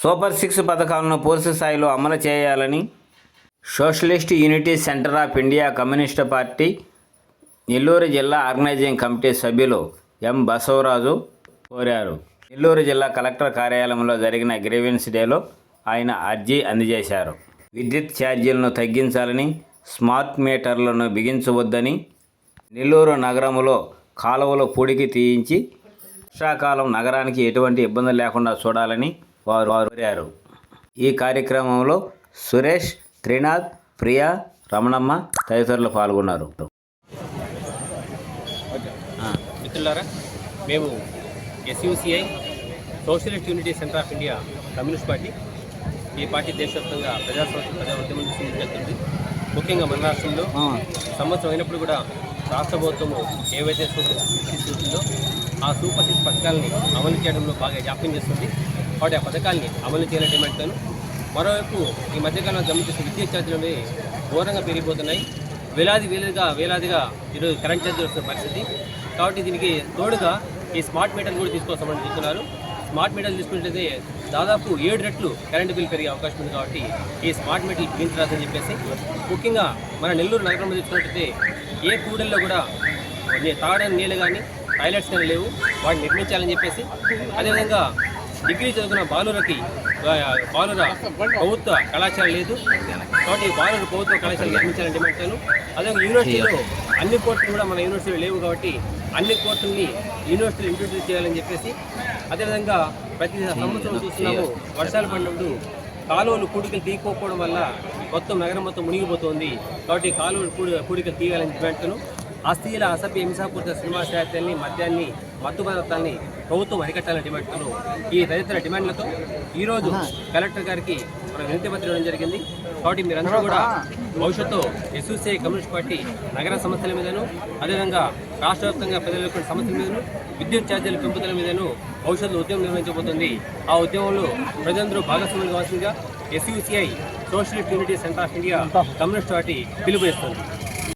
Super six పథకాలను పూర్తి స్థాయిలో అమలు చేయాలని Socialist Unity Centre of India Communist Party Nellore జిల్లా ఆర్గనైజింగ్ కమిటీ సభ్యులు ఎం బసవరాజు కోరారు. నెల్లూరు జిల్లా కలెక్టర్ కార్యాలయంలో జరిగిన గ్రీవెన్స్ డేలో ఆయన అర్జీ అందజేశారు. విద్యుత్ ఛార్జీలను తగ్గించాలని స్మార్ట్ మీటర్లను బిగించవద్దని నెల్లూరు నగరంలో కాలువలు పూడికి తీయించి వర్షాకాలం నగరానికి ఎటువంటి ఇబ్బంది లేకుండా చూడాలని వారు వారు కోరారు. ఈ కార్యక్రమంలో సురేష్ త్రినాథ్ ప్రియా రమణమ్మ తదితరులు పాల్గొన్నారు. మిత్రులారా మేము SUCI Socialist Unity Centre of India Communist Party ఈ పార్టీ దేశవ్యాప్తంగా ప్రజాస్వామ్య ప్రజా ఉద్యమం తీసుకెళ్తుంది ముఖ్యంగా మన రాష్ట్రంలో సంవత్సరం అయినప్పుడు కూడా రాష్ట్ర ప్రభుత్వము ఏవైతే సూపర్ ఆ సూపర్ సిక్స్ పథకాలని అమలు చేయడంలో బాగా జాప్యం చేస్తుంది. కాబట్టి ఆ పథకాన్ని అమలు చేయాలని డిమాండ్తాను మరోవైపు ఈ మధ్యకాలంలో గమనించిన విద్యుత్ ఛార్జీలు ఘోరంగా పెరిగిపోతున్నాయి. వేలాది వేలుగా వేలాదిగా ఈరోజు కరెంట్ ఛార్జీలు వస్తున్న పరిస్థితి. కాబట్టి దీనికి తోడుగా ఈ స్మార్ట్ మీటర్లు కూడా తీసుకోవస్తామని చెప్తున్నారు. స్మార్ట్ మీటర్లు తీసుకుంటే దాదాపు ఏడు రెట్లు కరెంటు బిల్ పెరిగే అవకాశం ఉంది కాబట్టి ఈ స్మార్ట్ మీటర్లు బిగించరాదని చెప్పేసి ముఖ్యంగా మన నెల్లూరు నగరంలో తీసుకున్నట్లయితే ఏ కూడల్లో కూడా తాగడానికి నీళ్ళు కానీ టాయిలెట్స్ కానీ లేవు. వాటిని నిర్మించాలని చెప్పేసి అదేవిధంగా డిగ్రీ చదువుకున్న బాలురకి బాలుర ప్రభుత్వ కళాశాల లేదు. కాబట్టి బాలుర ప్రభుత్వ కళాశాల నిర్మించాలని డిమాండ్ చేశాను. అదేవిధంగా యూనివర్సిటీలో అన్ని కోర్సులు కూడా మన యూనివర్సిటీలో లేవు కాబట్టి అన్ని కోర్సుల్ని యూనివర్సిటీలో ఇంట్రొడ్యూస్ చేయాలని చెప్పేసి అదేవిధంగా ప్రతి సంవత్సరం చూస్తున్నాము వర్షాలు పడినప్పుడు కాలువలు కూడికలు తీయకపోవడం వల్ల మొత్తం నగరం మొత్తం మునిగిపోతుంది. కాబట్టి కాలువలు కూడి కూడికలు తీయాలని డిమాండ్ను అస్థిల అసభ్య హింసాపూరిత సినిమా సాహిత్యాన్ని మద్యాన్ని మత్తు పదార్థాలని ప్రభుత్వం అరికట్టాలని డిమాండ్ను ఈ తదితర డిమాండ్లతో ఈరోజు కలెక్టర్ గారికి మనం వినతి పత్రం ఇవ్వడం జరిగింది. కాబట్టి మీరందరూ కూడా భవిష్యత్తు ఎస్యూసీఐ కమ్యూనిస్ట్ పార్టీ నగర సమస్యల మీదను అదేవిధంగా రాష్ట్ర వ్యాప్తంగా ప్రజలకు సమస్యల మీదను విద్యుత్ ఛార్జీల పెంపుదల మీదను భవిష్యత్తులో ఉద్యమం నిర్వహించబోతుంది. ఆ ఉద్యమంలో ప్రజలందరూ భాగస్వాములు కావాల్సిందిగా SUCI Socialist Unity Centre of India Communist Party పిలుపునిస్తుంది.